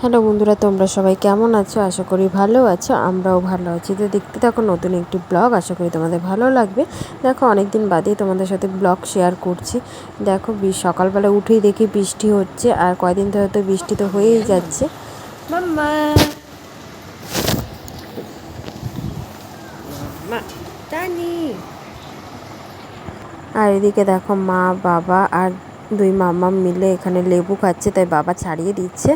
Hello বন্ধুরা তোমরা সবাই কেমন আছো? আশা করি ভালো আছো আমরাও ভালো আছি। তো দেখতে থাকো নতুন একটি ব্লগ আশা করি তোমাদের ভালো লাগবে। দেখো অনেক দিন বাদেই তোমাদের সাথে ব্লগ শেয়ার করছি। দেখো বি- সকালবেলা উঠেই দেখি বৃষ্টি হচ্ছে আর কয়দিন ধরে তো বৃষ্টি তো হয়েই যাচ্ছে। মাম্মা। মা টানি আর এদিকে দেখো মা বাবা আর দুই মামা মিলে এখানে লেবু খাচ্ছে, তাই বাবা ছাড়িয়ে দিচ্ছে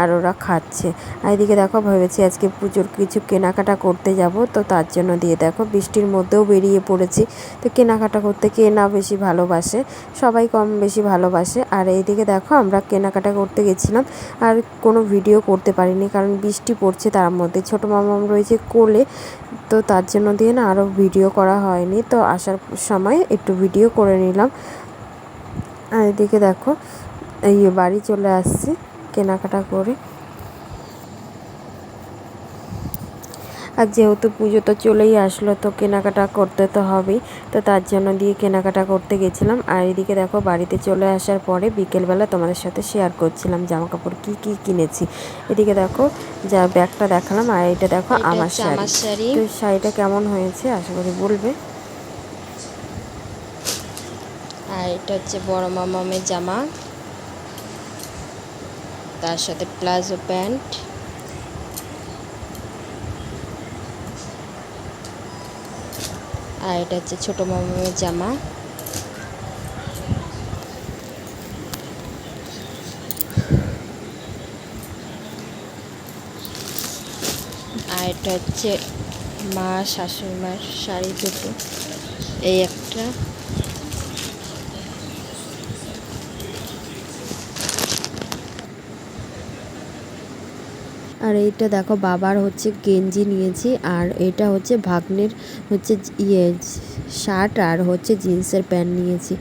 আর ওরা খাচ্ছে। আর এদিকে দেখো, ভেবেছি আজকে পুজোর কিছু কেনাকাটা করতে যাব, তো তার জন্য দিয়ে দেখো, বৃষ্টির মধ্যেও বেরিয়ে পড়েছি। তো কেনাকাটা করতে কে না বেশি ভালোবাসে, সবাই কম বেশি ভালোবাসে। আর এইদিকে দেখো, আমরা কেনাকাটা করতে গেছিলাম, আর কোনো ভিডিও করতে পারিনি, কারণ বৃষ্টি পড়ছে তার মধ্যে। ছোটো মামাম রয়েছে কোলে, তো তার জন্য দিয়ে না আরও ভিডিও করা হয়নি। তো আসার সময় একটু ভিডিও করে নিলাম। আর এদিকে দেখো এই বাড়ি চলে আসছি কেনাকাটা করে। আর যেহেতু পুজো তো চলেই আসলো তো কেনাকাটা করতে তো হবেই। তো তার জন্য দিয়ে কেনাকাটা করতে গেছিলাম। আর এদিকে দেখো বাড়িতে চলে আসার পরে বিকেলবেলা তোমাদের সাথে শেয়ার করছিলাম জামা কাপড় কী কী কিনেছি। এদিকে দেখো যা ব্যাগটা দেখালাম আর এটা দেখো আমার শাড়ি। তো শাড়িটা কেমন হয়েছে আশা করি বলবে। আর এটা হচ্ছে বড় মামামের জামা। তার সাথে প্লাজো প্যান্ট। আর এটা হচ্ছে ছোট মামামের জামা। আর এটা হচ্ছে মা শাশুড়ি মার শাড়ি দুটো এই একটা। আর এইটা দেখো, বাবার হচ্ছে গেঞ্জি নিয়েছি, আর এটা হচ্ছে ভাগ্নের হচ্ছে ইয়ে শার্ট আর হচ্ছে জিন্সের প্যান্ট নিয়েছি।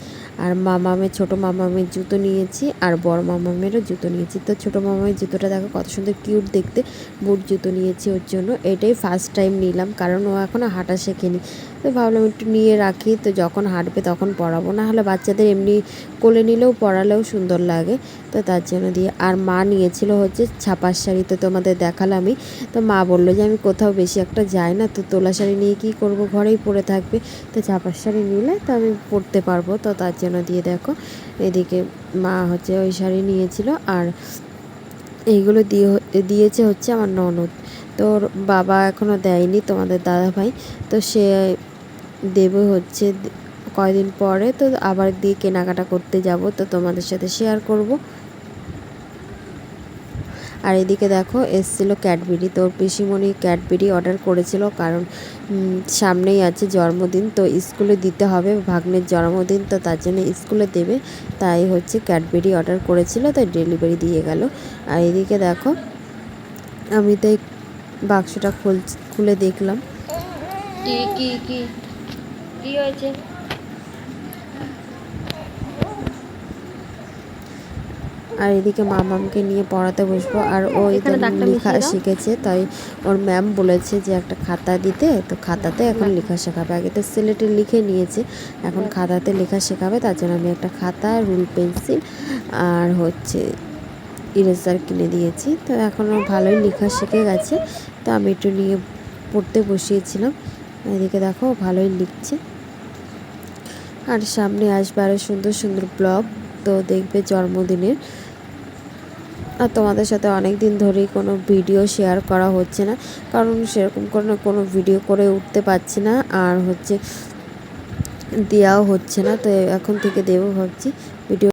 আর মামামের ছোটো মামামের জুতো নিয়েছি, আর বড় মামামেরও জুতো নিয়েছি। তো ছোটো মামামের জুতোটা দেখো কত সুন্দর কিউট দেখতে। বুট জুতো নিয়েছি ওর জন্য। এটাই ফার্স্ট টাইম নিলাম, কারণ ও এখনও হাঁটা শেখেনি। তো ভাবলাম একটু নিয়ে রাখি, তো যখন হাঁটবে তখন পরাবো। না হলে বাচ্চাদের এমনি কোলে নিলেও পরালেও সুন্দর লাগে। তো তার জন্য দিয়ে, আর মা নিয়েছিল হচ্ছে ছাপার শাড়ি, তো তোমাদের দেখালামই। তো মা বলল যে, আমি কোথাও বেশি একটা যাই না, তো তোলা শাড়ি নিয়ে কী করব? ঘরেই পরে থাকবে। তো ছাপার শাড়ি নিলে তো আমি পরতে পারব। তো তার জন্য দিয়ে দেখো। এদিকে মা হচ্ছে ওই শাড়ি নিয়েছিল আর এইগুলো দিয়ে দিয়েছে হচ্ছে আমার ননদ। তোর বাবা এখনও দেয়নি তোমাদের দাদা ভাই তো সে দেবে হচ্ছে কয়দিন পরে তো আবার দিয়ে কেনাকাটা করতে যাব। তো তোমাদের সাথে শেয়ার করব। আর এদিকে দেখো, এসছিল ক্যাডবেরি। তো পিসিমণি ক্যাডবেরি অর্ডার করেছিল কারণ সামনেই আছে জন্মদিন, তো স্কুলে দিতে হবে ভাগ্নের জন্মদিন, তো তার জন্য স্কুলে দেবে। তাই হচ্ছে ক্যাডবেরি অর্ডার করেছিল, তাই ডেলিভারি দিয়ে গেল। আর এদিকে দেখো, আমি তো এই বাক্সটা খুল, খুলে দেখলাম। কি কি কি কি হয়েছে? আর এদিকে মামামকে নিয়ে পড়াতে বসবো। আর ও এখানে লেখা শিখেছে তাই ওর ম্যাম বলেছে যে একটা খাতা দিতে তো খাতাতে এখন লেখা শেখাবে। আগে তো সিলেটে লিখে নিয়েছে এখন খাতাতে লেখা শেখাবে তার জন্য আমি একটা খাতা রুল পেন্সিল আর হচ্ছে ইরেজার কিনে দিয়েছি। তো এখন ও ভালোই লেখা শিখে গেছে তো আমি একটু নিয়ে পড়তে বসিয়েছিলাম। এদিকে দেখো ভালোই লিখছে। আর সামনে আসবে আরও সুন্দর সুন্দর ব্লগ। তো দেখবে জন্মদিনের। আর তোমাদের সাথে অনেক দিন ধরেই কোনো ভিডিও শেয়ার করা হচ্ছে না। কারণ সেরকম কোনো কোনো ভিডিও করে উঠতে পারছি না। আর হচ্ছে দেওয়াও হচ্ছে না। তো এখন থেকে দেবো ভাবছি। ভিডিও